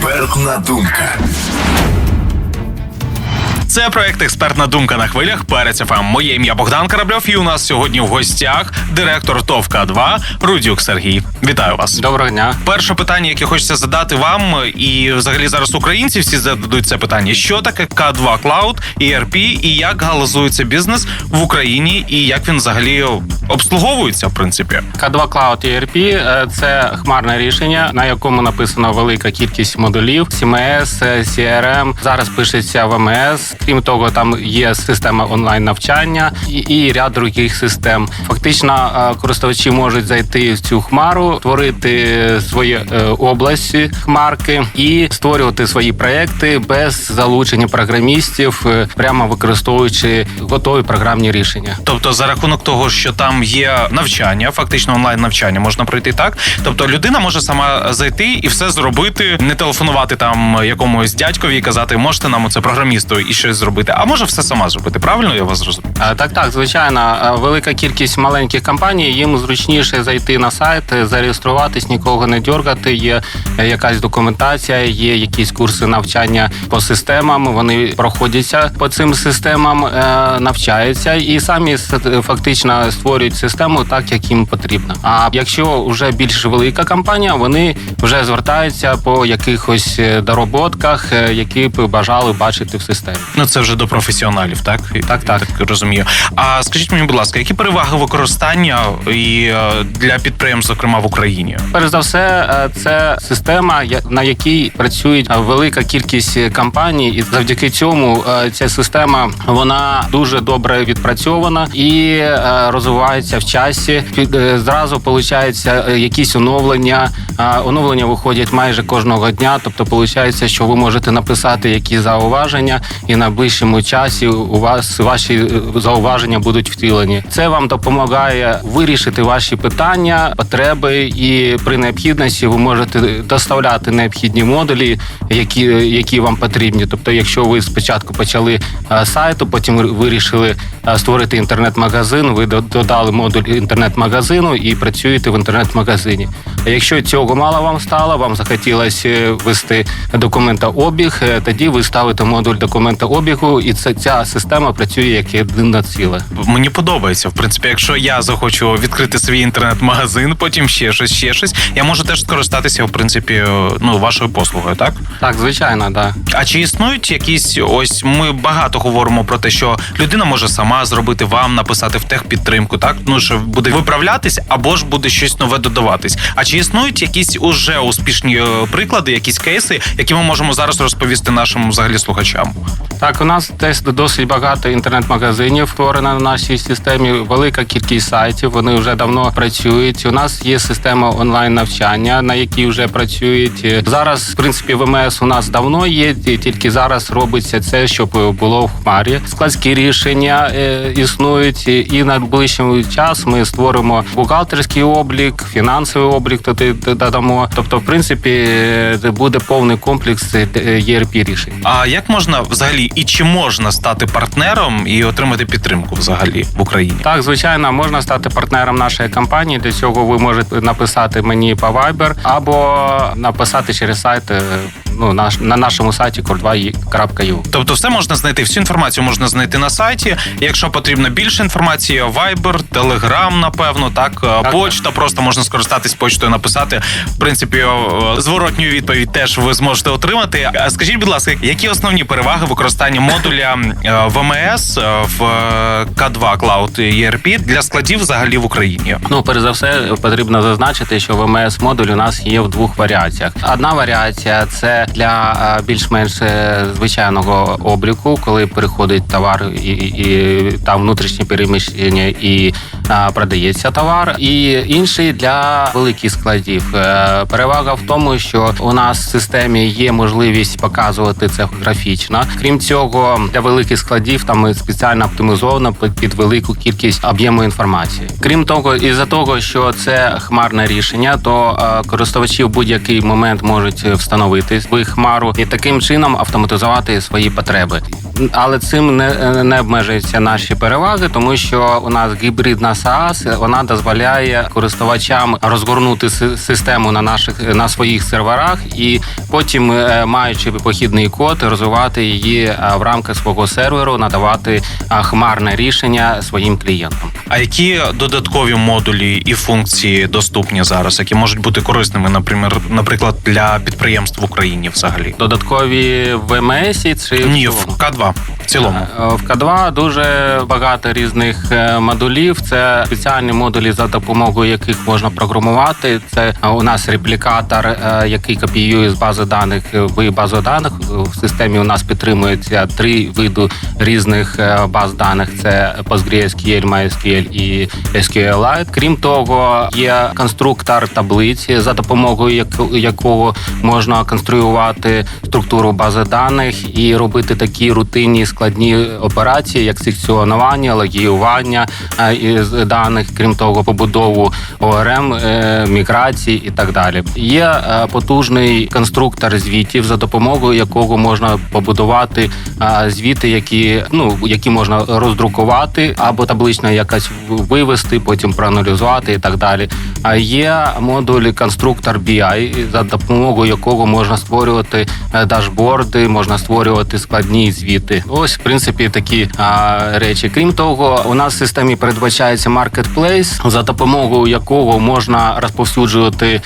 Експертна думка. Це проект Експертна думка на хвилях. Перець ФМ. Моє ім'я Богдан Корабльов. І у нас сьогодні в гостях директор ТОВ К2 Рудюк Сергій. Вітаю вас. Доброго дня. Перше питання, яке хочеться задати вам, і взагалі зараз українці всі зададуть це питання: що таке К2 Cloud, ERP, і як галузується бізнес в Україні, і як він взагалі обслуговується, в принципі. К2 Cloud ERP це хмарне рішення, на якому написана велика кількість модулів: CMS, CRM, зараз пишеться ВМС. Крім того, там є система онлайн навчання і, і ряд других систем. Фактично, е, користувачі можуть зайти в цю хмару, створити свої е, області хмарки і створювати свої проекти без залучення програмістів, е, прямо використовуючи готові програмні рішення. Тобто, за рахунок того, що там є навчання, фактично онлайн навчання, можна пройти так. Тобто, людина може сама зайти і все зробити, не телефонувати там якомусь дядькові і казати, можете нам оце програмісту і щось зробити. А може все сама зробити. Правильно я вас зрозумів? Так, так, звичайно, велика кількість маленьких компаній. Їм зручніше зайти на сайт, е, зареєструватись, нікого не дергати. Є е, якась документація, є якісь курси навчання по системам. Вони проходяться по цим системам, е, навчаються і самі фактично створюють систему так, як їм потрібно. А якщо вже більш велика компанія, вони вже звертаються по якихось е, дороботках, е, які б бажали бачити в системі. Ну це вже до професіоналів, так? І- Так, я так. так розумію. А скажіть мені, будь ласка, які переваги використання і е, для підприємств, зокрема в Україні? Перш за все, е, це система, на якій працює е, велика кількість компаній, і завдяки цьому ця система вона дуже добре відпрацьована і розвивається в часі. Під- Зразу виходить якісь оновлення. Оновлення виходять майже кожного дня. Тобто, виходить, що ви можете написати які зауваження, і на ближчому часі у вас ваші е, зауваження будуть втілені. Це вам допомагає вирішити ваші питання, потреби, і при необхідності ви можете доставляти необхідні модулі, які, які вам потрібні. Тобто, якщо ви спочатку почали е, сайту, потім вирішили е, створити інтернет-магазин, ви додали модуль інтернет-магазину і працюєте в інтернет-магазині. Якщо цього мало вам стало, вам захотілося ввести документообіг, тоді ви ставите модуль документообігу, і це ця система працює як єдине ціле. Мені подобається. В принципі, якщо я захочу відкрити свій інтернет-магазин, потім ще щось, ще щось, я можу теж скористатися, в принципі, ну вашою послугою, так? Так, звичайно, да. А чи існують якісь ось ми багато говоримо про те, що людина може сама зробити вам, написати в техпідтримку, так ну що буде виправлятись, або ж буде щось нове додаватись. А чи існують якісь уже успішні е, приклади, якісь кейси, які ми можемо зараз розповісти нашим взагалі слухачам? Так, у нас десь досить багато інтернет-магазинів створено на нашій системі. Велика кількість сайтів. Вони вже давно працюють. У нас є система онлайн навчання, на якій вже працюють. Зараз, в принципі, ВМС у нас давно є, ті- тільки зараз робиться це, щоб було в хмарі. Складські рішення е, існують, і на найближчий час ми створимо бухгалтерський облік, фінансовий облік туди додамо. Тобто, в принципі, е, буде повний комплекс е, ERP рішень. А як можна взагалі і чи можна стати партнером і отримати підтримку взагалі в Україні? Так, звичайно, можна стати партнером нашої компанії. Для цього ви можете написати мені по Viber або написати через сайт е, ну, наш, на нашому сайті kor2.ua. Тобто, все можна знайти, всю інформацію можна знайти на сайті. Якщо потрібно більше інформації, Viber, Telegram, напевно, так, так почта, просто можна скористатись почтою, написати. В принципі, о, зворотню відповідь теж ви зможете отримати. Скажіть, будь ласка, які основні переваги використання модуля е, ВМС е, в е, К2 Cloud ERP для складів взагалі в Україні? Ну, перш за все, потрібно зазначити, що ВМС модуль у нас є в двох варіаціях. Одна варіація це для е, більш-менш е, звичайного обліку, коли переходить товар і, і, і там внутрішнє переміщення і продається товар. І інший для великих складів. Е, Перевага в тому, що у нас в системі є можливість показувати це графічно. Крім цього, для великих складів там спеціально оптимізовано під велику кількість об'єму інформації. Крім того, із-за того, що це хмарне рішення, то е, користувачі в будь-який момент можуть встановити в хмару і таким чином автоматизувати свої потреби. Але цим не, не обмежуються наші переваги, тому що у нас гібридна SaaS вона дозволяє користувачам розгорнути систему на наших на своїх серверах і потім, е, маючи похідний код, розвивати її е, в рамках свого серверу, надавати е, хмарне рішення своїм клієнтам. А які додаткові модулі і функції доступні зараз, які можуть бути корисними, наприклад, наприклад, для підприємств в Україні взагалі? Додаткові в МС чи Ні, в в? К2 в цілому. В К2 дуже багато різних модулів. Це спеціальні модулі, за допомогою яких можна програмувати. Це е, у нас реплікатор, е, який копіює з бази даних в базу даних. В системі у нас підтримується три види різних е, баз даних: це PostgreSQL, MySQL і SQLite. Крім того, є конструктор таблиці, за допомогою якого можна конструювати структуру бази даних і робити такі рутинні складні операції, як секціонування, логіювання е, даних, крім того, побудову ОРМ, е, міграції і так далі. Є е, потужний конструктор звітів, за допомогою якого можна побудувати е, звіти, які ну які можна роздрукувати або таблично якась вивести, потім проаналізувати і так далі. А є модуль конструктор BI, за допомогою якого можна створювати дашборди, можна створювати складні звіти. Ось, в принципі, такі а, речі. Крім того, у нас в системі передбачається маркетплейс, за допомогою якого можна розповсюджувати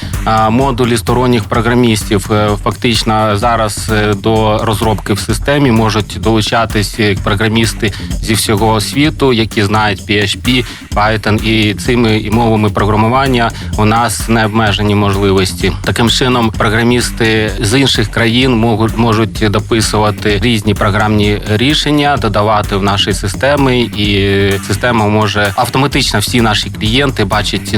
модулі сторонніх програмістів. Е, Фактично зараз е, до розробки в системі можуть долучатись е, програмісти зі всього світу, які знають PHP, Python, і цими мовами програмування у нас не обмежені можливості. Таким чином, програмісти з інших країн можуть можуть дописувати різні програмні рішення, додавати в наші системи, і система може автоматично всі наші клієнти бачать ці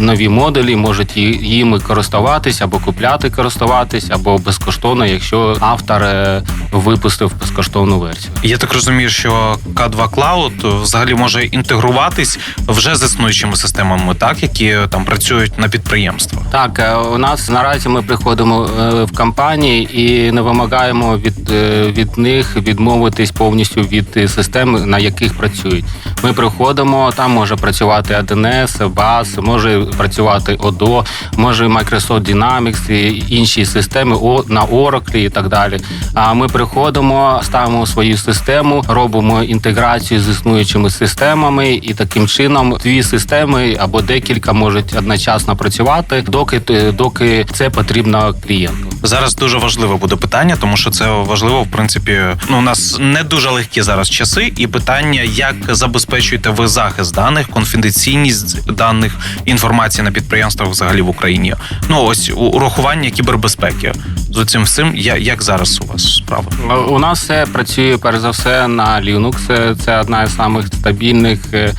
нові моделі, можуть їми користуватись або купляти, користуватись, або безкоштовно, якщо автор е, випустив безкоштовну версію. Я так розумію, що К2 Cloud взагалі може інтегруватись вже з існуючими системами, так які там працюють на підприємствах. Так, е, у нас наразі ми приходимо е, в компанії і не вимагаємо від, е, від них відмовитись повністю від е, систем, на яких працюють. Ми приходимо, там може працювати 1С, BAS, може працювати ODO, може Microsoft Dynamics і інші системи на Oracle і так далі. А ми приходимо, ставимо свою систему, робимо інтеграцію з існуючими системами, і таким чином дві системи або декілька можуть одночасно працювати, доки доки це потрібно клієнту. Зараз дуже важливе буде питання, тому що це важливо, в принципі. Ну, у нас не дуже легкі зараз часи, і питання, як забезпечуєте ви захист даних, конфіденційність даних інформації на підприємствах взагалі в Україні. Ну ось урахування кібербезпеки. З цим всім я як зараз у вас справа? У нас все працює перш за все на Linux. Це, одна із самих стабільних е,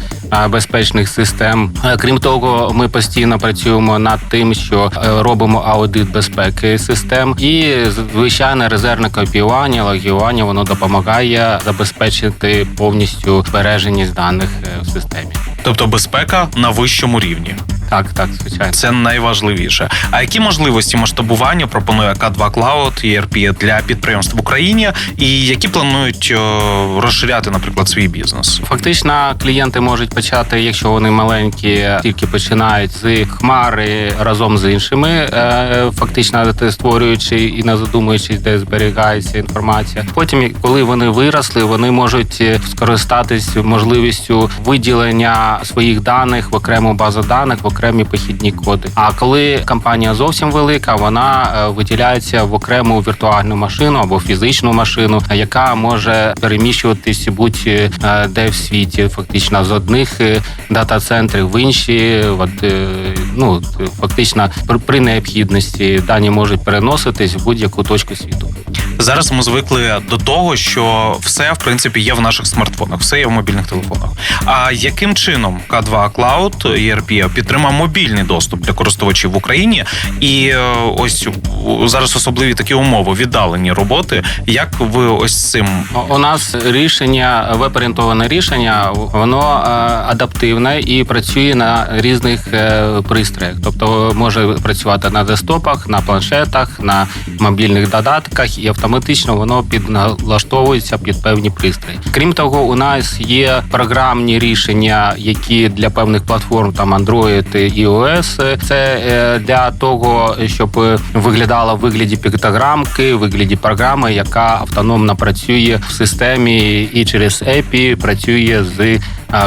безпечних систем. Е, Крім того, ми постійно працюємо над тим, що е, робимо аудит безпеки систем, і звичайне резервне копіювання, логіювання воно допомагає забезпечити повністю збереженість даних е, в системі. Тобто безпека на вищому рівні. Так, так, звичайно. Це найважливіше. А які можливості масштабування пропонує К2 Cloud ERP для підприємств в Україні, і які планують розширяти, наприклад, свій бізнес? Фактично, клієнти можуть почати, якщо вони маленькі, тільки починають з хмари разом з іншими, е, фактично створюючи і не задумуючись, де зберігається інформація. Потім, коли вони виросли, вони можуть е, скористатись можливістю виділення своїх даних в окрему базу даних, в окремі похідні коди. А коли компанія зовсім велика, вона е, виділяється в окрему віртуальну машину або фізичну машину, яка може переміщуватись будь-де в світі, фактично з одних е, дата-центрів в інші. От, е, ну фактично при, необхідності дані можуть переноситись в будь-яку точку світу. Зараз ми звикли до того, що все в принципі є в наших смартфонах, все є в мобільних телефонах. А яким чином К2 Cloud ERP підтримує мобільний доступ для користувачів в Україні? І е, ось зараз особливі такі умови, віддалені роботи. Як ви ось цим У нас рішення, веб-орієнтоване рішення, воно е, адаптивне і працює на різних е, пристроях. Тобто може працювати на десктопах, на планшетах, на мобільних додатках і автоматично воно підналаштовується під певні пристрої. Крім того, у нас є програмні рішення, які для певних платформ, там Android і iOS. Це е, для того, щоб виглядала в вигляді піктограмки, в вигляді програми, яка автономно працює в системі і через API працює з е,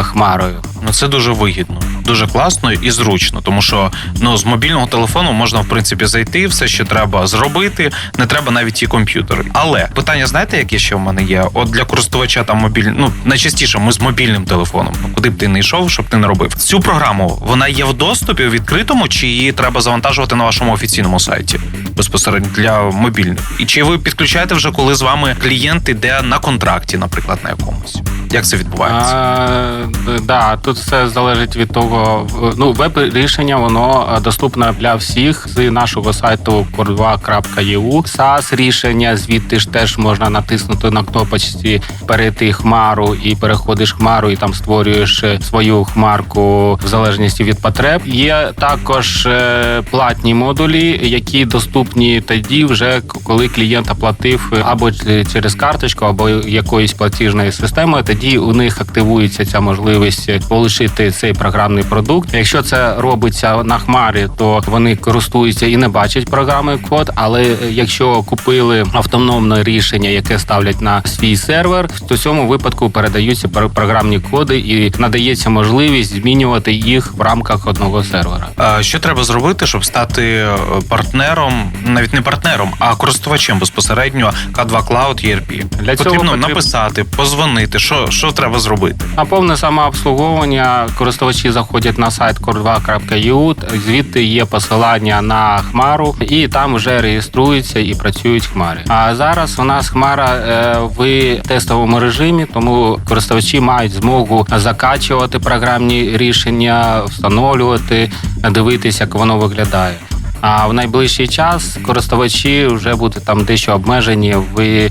хмарою. Ну це дуже вигідно, дуже класно і зручно, тому що ну з мобільного телефону можна в принципі зайти, все, що треба зробити. Не треба навіть і комп'ютери. Але питання, знаєте, яке ще в мене є? От для користувача там мобіль... ну найчастіше ми з мобільним телефоном. Ну куди б ти не йшов, щоб ти не робив. Цю програму вона є в доступі у відкритому, чи її треба завантажувати на вашому офіційному сайті безпосередньо для мобільних? І чи ви підключаєте вже, коли з вами клієнт іде на контракті, наприклад, на якомусь? Як це відбувається? А, да, тут все залежить від того. Ну, веб-рішення воно е, доступне для всіх з нашого сайту core2.eu. SaaS рішення звідти ж теж можна натиснути на кнопочці перейти хмару і переходиш хмару, і там створюєш е, свою хмарку в залежності від потреб. Є також е, платні модулі, які доступні тоді, вже коли клієнт оплатив або через карточку, або якоюсь платіжною системою. Тоді у них активується ця можливість полишити цей програмний продукт. Якщо це робиться на хмарі, то вони користуються і не бачать програмний код. Але е, якщо купили автономне рішення, яке ставлять на свій сервер, то в цьому випадку передаються пр- програмні коди і надається можливість змінювати їх в рамках одного сервера. Що треба зробити, щоб стати е, партнером, навіть не партнером, а користувачем безпосередньо K2 Cloud ERP? Для цього потрібно написати, позвонити. Що, що треба зробити? На повне самообслуговування користувачі заходять на сайт core2.eu, звідти є посилання на хмару, і там вже реєструються і працюють хмари. А зараз у нас хмара е, в тестовому режимі, тому користувачі мають змогу закачувати програмні рішення, встановлювати, дивитися, як воно виглядає. А в найближчий час користувачі вже будуть там дещо обмежені в е,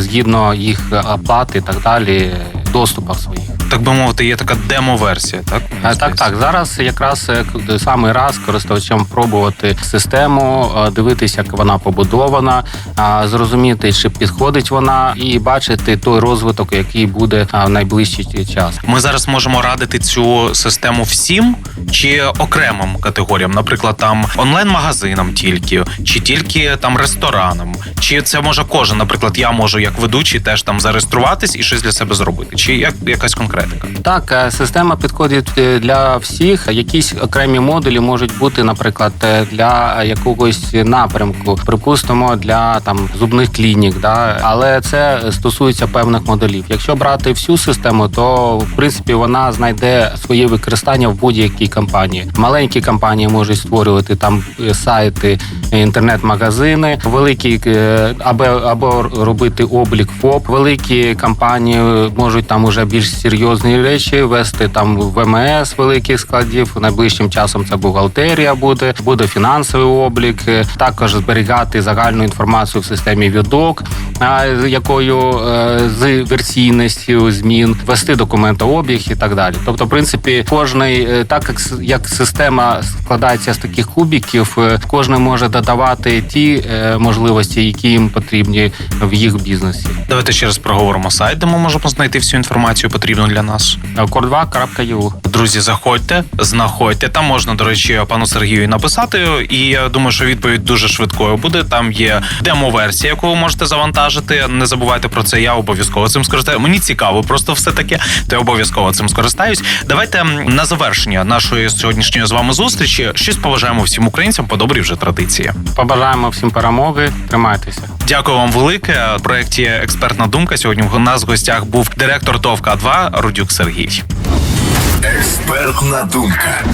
згідно їх оплати і так далі, доступах своїх. Так би мовити, є така демо-версія, так? А, Так, так. Зараз якраз е, к- самий раз користувачам пробувати систему, е, дивитися, як вона побудована, зрозуміти, чи підходить вона, і бачити той розвиток, який буде в найближчий час. Ми зараз можемо радити цю систему всім чи окремим категоріям, наприклад, там онлайн-магазинам тільки, чи тільки там ресторанам, чи це може кожен, наприклад, я можу як ведучий теж там зареєструватись і щось для себе зробити, чи як якась конкретика. Так, е, система підходить е, для всіх. Якісь окремі модулі можуть бути, наприклад, е, для якогось напрямку, припустимо, для там зубних клінік, да? але це стосується певних модулів. Якщо брати всю систему, то в принципі вона знайде своє використання в будь-якій компанії. Маленькі компанії можуть створювати там сайти, інтернет-магазини, великі е, або, або робити облік ФОП. Великі компанії можуть там уже більш серйозні речі вести там ВМС великих складів. Найближчим часом це бухгалтерія буде, буде фінансовий облік, е, також зберігати загальну інформацію в системі відок, якою е, з версійністю змін, вести документообіг і так далі. Тобто, в принципі, кожний так як як система складається з таких кубіків, кожен може додавати ті е, можливості, які їм потрібні в їх бізнесі. Давайте ще раз проговоримо сайт, де ми можемо знайти всю інформацію потрібну для нас. Core2.eu Друзі, заходьте, знаходьте. Там можна, до речі, пану Сергію написати. І я думаю, що відповідь дуже швидкою буде. Там є демо-версія, яку ви можете завантажити. Не забувайте про це. Я обов'язково цим скористаю. Мені цікаво, просто все таке. То я обов'язково цим скористаюсь. Давайте на завершення нашої сьогоднішньої з вами зустрічі щось побажаємо всім українцям по добрій вже традиції. Побажаємо всім перемоги. Тримайтеся. Дякую вам велике. В проєкті Експертна думка. Сьогодні у нас в гостях був директор ТОВ К2 Рудюк Сергій. Експертна думка.